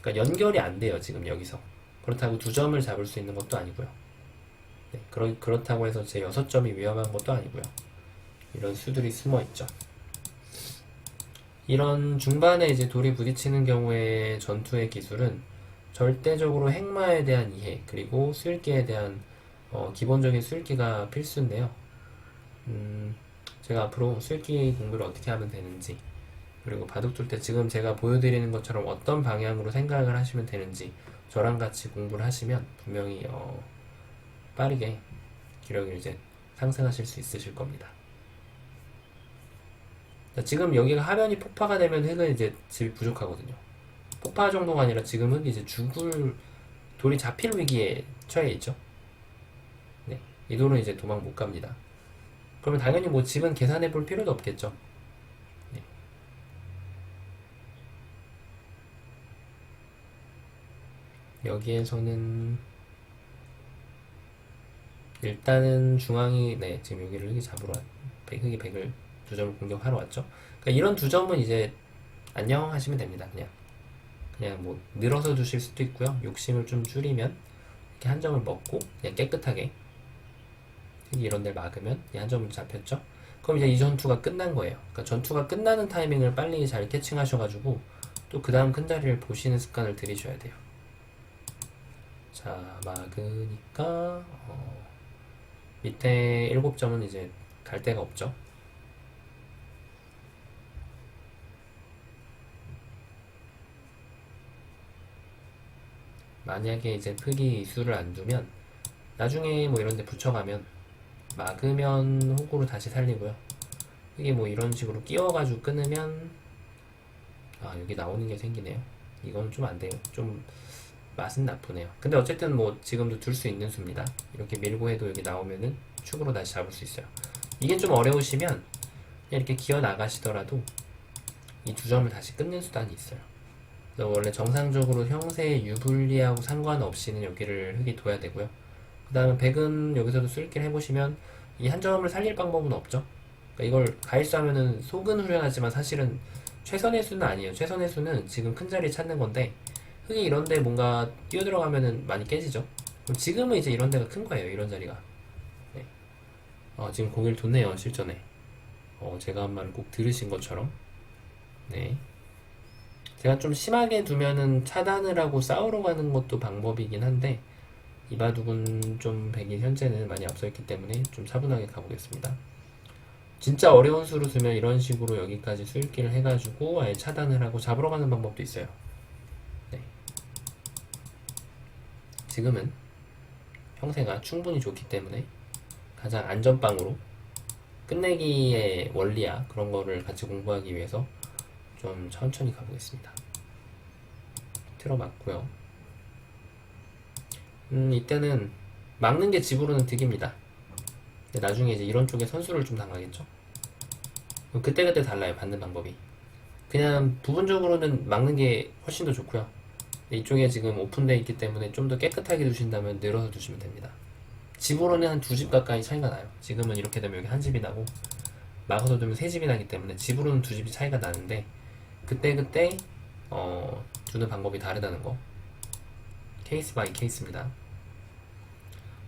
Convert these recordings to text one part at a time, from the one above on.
그러니까 연결이 안 돼요 지금 여기서. 그렇다고 두 점을 잡을 수 있는 것도 아니고요. 네, 그러, 그렇다고 해서 제 여섯 점이 위험한 것도 아니고요. 이런 수들이 숨어 있죠. 이런 중반에 이제 돌이 부딪히는 경우에 전투의 기술은 절대적으로 행마에 대한 이해 그리고 수읽기에 대한 어, 기본적인 수읽기가 필수인데요. 음, 제가 앞으로 수읽기 공부를 어떻게 하면 되는지 그리고 바둑 둘 때 지금 제가 보여드리는 것처럼 어떤 방향으로 생각을 하시면 되는지 저랑 같이 공부를 하시면 분명히 어, 빠르게 기력을 이제 상승하실 수 있으실 겁니다. 자, 지금 여기가 하면이 폭파가 되면 흙은 이제 집이 부족하거든요. 폭파 정도가 아니라 지금 흙이 이제 죽을 돌이 잡힐 위기에 처해 있죠. 네, 이 돌은 이제 도망 못 갑니다. 그러면 당연히 뭐 집은 계산해 볼 필요도 없겠죠. 여기에서는 일단은 중앙이 네 지금 여기를 흙이 잡으러 왔, 백- 흙이 백을 두 점을 공격하러 왔죠. 그러니까 이런 두 점은 이제 안녕 하시면 됩니다. 그냥 그냥 뭐 늘어서 두실 수도 있고요. 욕심을 좀 줄이면 이렇게 한 점을 먹고 그냥 깨끗하게 이런 데를 막으면 이한 점을 잡혔죠. 그럼 이제 이 전투가 끝난 거예요. 그러니까 전투가 끝나는 타이밍을 빨리 잘 캐칭하셔가지고 또 그 다음 큰 자리를 보시는 습관을 들이셔야 돼요. 자, 막으니까 어, 밑에 일곱 점은 이제 갈 데가 없죠. 만약에 이제 흙이 수를 안 두면 나중에 뭐 이런 데 붙여가면 막으면 호구로 다시 살리고요. 흙이 뭐 이런 식으로 끼워가지고 끊으면 아 여기 나오는 게 생기네요. 이건 좀 안 돼요. 좀 맛은 나쁘네요. 근데 어쨌든 뭐 지금도 둘 수 있는 수입니다. 이렇게 밀고 해도 여기 나오면은 축으로 다시 잡을 수 있어요. 이게 좀 어려우시면 그냥 이렇게 기어 나가시더라도 이 두 점을 다시 끊는 수단이 있어요. 원래 정상적으로 형세의 유불리하고 상관없이는 여기를 흙이 둬야 되고요. 그 다음에 백은 여기서도 쓸기를 해보시면 이 한 점을 살릴 방법은 없죠. 그러니까 이걸 가일수 하면은 속은 후련하지만 사실은 최선의 수는 아니에요. 최선의 수는 지금 큰 자리 찾는 건데 흙이 이런데 뭔가 뛰어들어가면은 많이 깨지죠. 지금은 이제 이런 데가 큰 거예요. 이런 자리가. 네. 어, 지금 고개를 뒀네요. 실전에. 어, 제가 한 말을 꼭 들으신 것처럼. 네. 제가 좀 심하게 두면은 차단을 하고 싸우러 가는 것도 방법이긴 한데 이바둑은 좀 백이 현재는 많이 앞서 있기 때문에 좀 차분하게 가보겠습니다. 진짜 어려운 수로 두면 이런 식으로 여기까지 수읽기를 해가지고 아예 차단을 하고 잡으러 가는 방법도 있어요. 네. 지금은 형세가 충분히 좋기 때문에 가장 안전빵으로 끝내기의 원리야 그런 거를 같이 공부하기 위해서 좀 천천히 가보겠습니다. 틀어맞고요. 음, 이때는 막는 게 집으로는 득입니다. 나중에 이제 이런 쪽에 선수를 좀 당하겠죠? 그때그때 달라요, 받는 방법이. 그냥 부분적으로는 막는 게 훨씬 더 좋고요. 이쪽에 지금 오픈되어 있기 때문에 좀 더 깨끗하게 두신다면 늘어서 두시면 됩니다. 집으로는 한 두 집 가까이 차이가 나요. 지금은 이렇게 되면 여기 한 집이 나고, 막아서 두면 세 집이 나기 때문에 집으로는 두 집이 차이가 나는데, 그때그때, 어, 두는 방법이 다르다는 거. 케이스 바이 케이스입니다.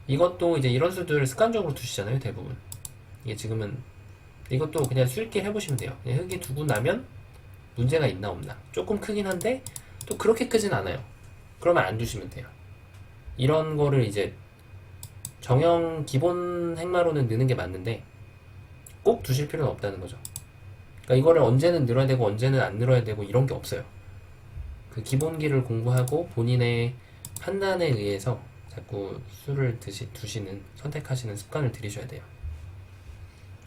이것도 이제 이런 수들 습관적으로 두시잖아요, 대부분. 이게 지금은 이것도 그냥 수익기 해보시면 돼요. 흙이 두고 나면 문제가 있나 없나. 조금 크긴 한데 또 그렇게 크진 않아요. 그러면 안 두시면 돼요. 이런 거를 이제 정형 기본 행마로는 넣는 게 맞는데 꼭 두실 필요는 없다는 거죠. 그러니까 이거를 언제는 늘어야 되고 언제는 안 늘어야 되고 이런 게 없어요. 그 기본기를 공부하고 본인의 판단에 의해서 자꾸 술을 드시, 두시는 선택하시는 습관을 들이셔야 돼요.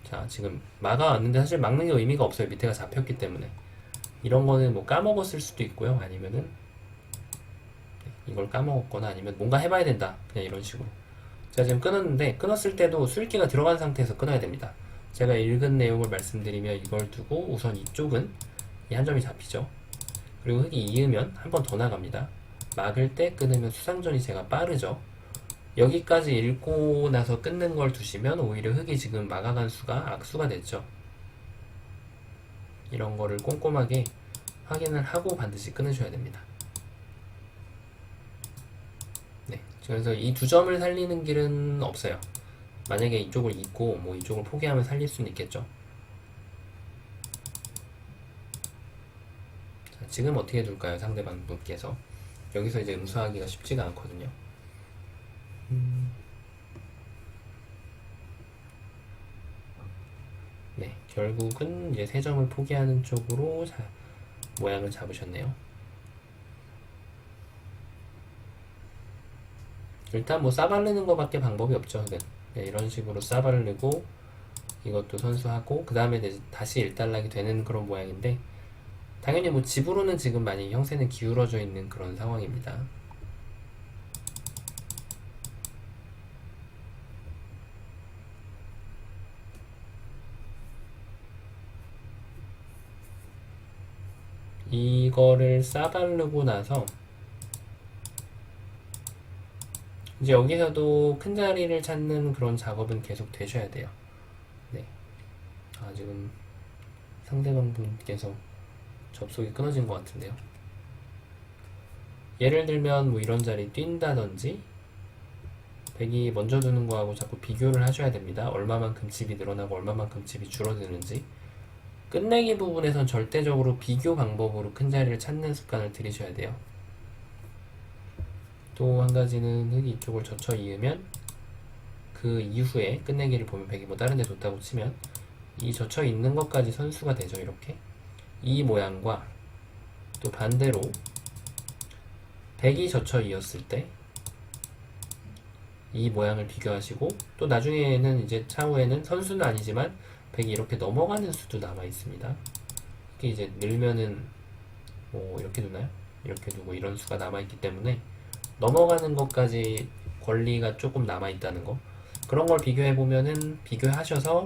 자, 지금 막아왔는데 사실 막는 게 의미가 없어요. 밑에가 잡혔기 때문에. 이런 거는 뭐 까먹었을 수도 있고요. 아니면은 이걸 까먹었거나 아니면 뭔가 해봐야 된다. 그냥 이런 식으로. 제가 지금 끊었는데 끊었을 때도 술기가 들어간 상태에서 끊어야 됩니다. 제가 읽은 내용을 말씀드리면 이걸 두고 우선 이쪽은 이 한 점이 잡히죠. 그리고 흙이 이으면 한 번 더 나갑니다. 막을 때 끊으면 수상전이 제가 빠르죠. 여기까지 읽고 나서 끊는 걸 두시면 오히려 흙이 지금 막아간 수가 악수가 됐죠. 이런 거를 꼼꼼하게 확인을 하고 반드시 끊으셔야 됩니다. 네, 그래서 이 두 점을 살리는 길은 없어요. 만약에 이쪽을 잊고 뭐 이쪽을 포기하면 살릴 수는 있겠죠. 자, 지금 어떻게 둘까요? 상대방 분께서 여기서 이제 음수하기가 쉽지가 않거든요. 결국은 이제 세 점을 포기하는 쪽으로 자, 모양을 잡으셨네요. 일단 뭐 싸바르는 거밖에 방법이 없죠. 네, 네, 이런 식으로 싸바르고 이것도 선수하고 그 다음에 다시 일단락이 되는 그런 모양인데 당연히 뭐 집으로는 지금 많이 형세는 기울어져 있는 그런 상황입니다. 이거를 싸바르고 나서 이제 여기서도 큰 자리를 찾는 그런 작업은 계속 되셔야 돼요. 네. 아, 지금 상대방 분께서 접속이 끊어진 것 같은데요. 예를 들면 뭐 이런 자리 뛴다든지 백이 먼저 두는 거하고 자꾸 비교를 하셔야 됩니다. 얼마만큼 집이 늘어나고 얼마만큼 집이 줄어드는지. 끝내기 부분에선 절대적으로 비교 방법으로 큰 자리를 찾는 습관을 들이셔야 돼요. 또 한 가지는 흙이 이쪽을 젖혀 이으면 그 이후에 끝내기를 보면 백이 뭐 다른 데 뒀다고 치면 이 젖혀 있는 것까지 선수가 되죠. 이렇게. 이 모양과 또 반대로 백이 젖혀 이었을 때 이 모양을 비교하시고 또 나중에는 이제 차후에는 선수는 아니지만 백이 이렇게 넘어가는 수도 남아 있습니다. 이게 이제 늘면은 뭐 이렇게 두나요? 이렇게 두고 이런 수가 남아 있기 때문에 넘어가는 것까지 권리가 조금 남아 있다는 거. 그런 걸 비교해 보면은 비교하셔서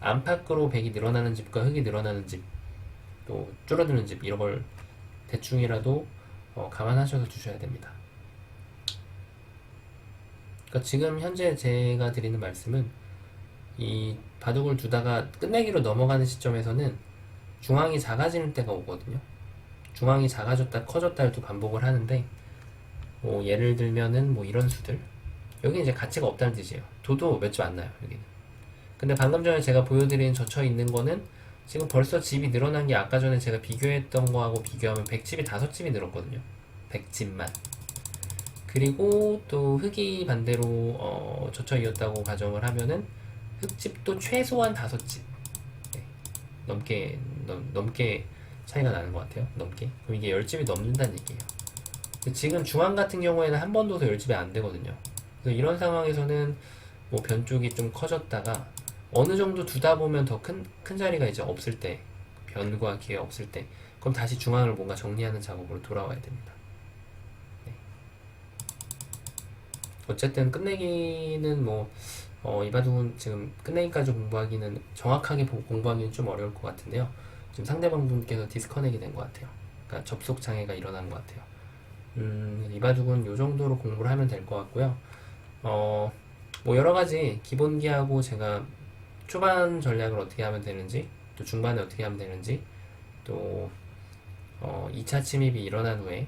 안팎으로 백이 늘어나는 집과 흙이 늘어나는 집, 또 줄어드는 집 이런 걸 대충이라도 어, 감안하셔서 주셔야 됩니다. 그러니까 지금 현재 제가 드리는 말씀은 이 바둑을 두다가 끝내기로 넘어가는 시점에서는 중앙이 작아지는 때가 오거든요. 중앙이 작아졌다 커졌다를 또 반복을 하는데 뭐 예를 들면은 뭐 이런 수들 여기 이제 가치가 없다는 뜻이에요. 도도 몇점안 나요 여기는. 근데 방금 전에 제가 보여드린 젖혀 있는 거는 지금 벌써 집이 늘어난 게 아까 전에 제가 비교했던 거하고 비교하면 100집이 5집이 늘었거든요. 100집만. 그리고 또 흙이 반대로 어, 젖혀 이었다고 가정을 하면은 흙집도 최소한 5집 네. 넘게 넘, 넘게 차이가 나는 것 같아요. 넘게. 그럼 이게 10집이 넘는다는 얘기예요. 지금 중앙 같은 경우에는 한번 둬서 10집이 안 되거든요. 그래서 이런 상황에서는 뭐 변쪽이 좀 커졌다가 어느 정도 두다 보면 더 큰 큰 자리가 이제 없을 때 변과 기회 없을 때 그럼 다시 중앙을 뭔가 정리하는 작업으로 돌아와야 됩니다. 네. 어쨌든 끝내기는 뭐 어, 이바둑은 지금 끝내기까지 공부하기는 정확하게 보- 공부하기는 좀 어려울 것 같은데요. 지금 상대방 분께서 디스커넥이 된 것 같아요. 그러니까 접속 장애가 일어난 것 같아요. 음, 이바둑은 요 정도로 공부를 하면 될 것 같고요. 어, 뭐 여러 가지 기본기하고 제가 초반 전략을 어떻게 하면 되는지, 또 중반에 어떻게 하면 되는지, 또 어, 2차 침입이 일어난 후에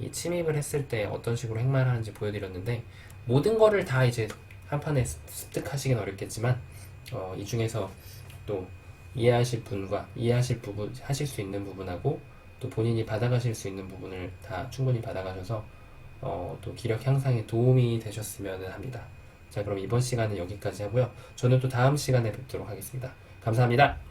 이 침입을 했을 때 어떤 식으로 행마를 하는지 보여드렸는데 모든 거를 다 이제 한 판에 습- 습득하시긴 어렵겠지만 어, 이 중에서 또 이해하실 분과 이해하실 부분 하실 수 있는 부분하고 또 본인이 받아가실 수 있는 부분을 다 충분히 받아가셔서 어, 또 기력 향상에 도움이 되셨으면 합니다. 자 그럼 이번 시간은 여기까지 하고요. 저는 또 다음 시간에 뵙도록 하겠습니다. 감사합니다.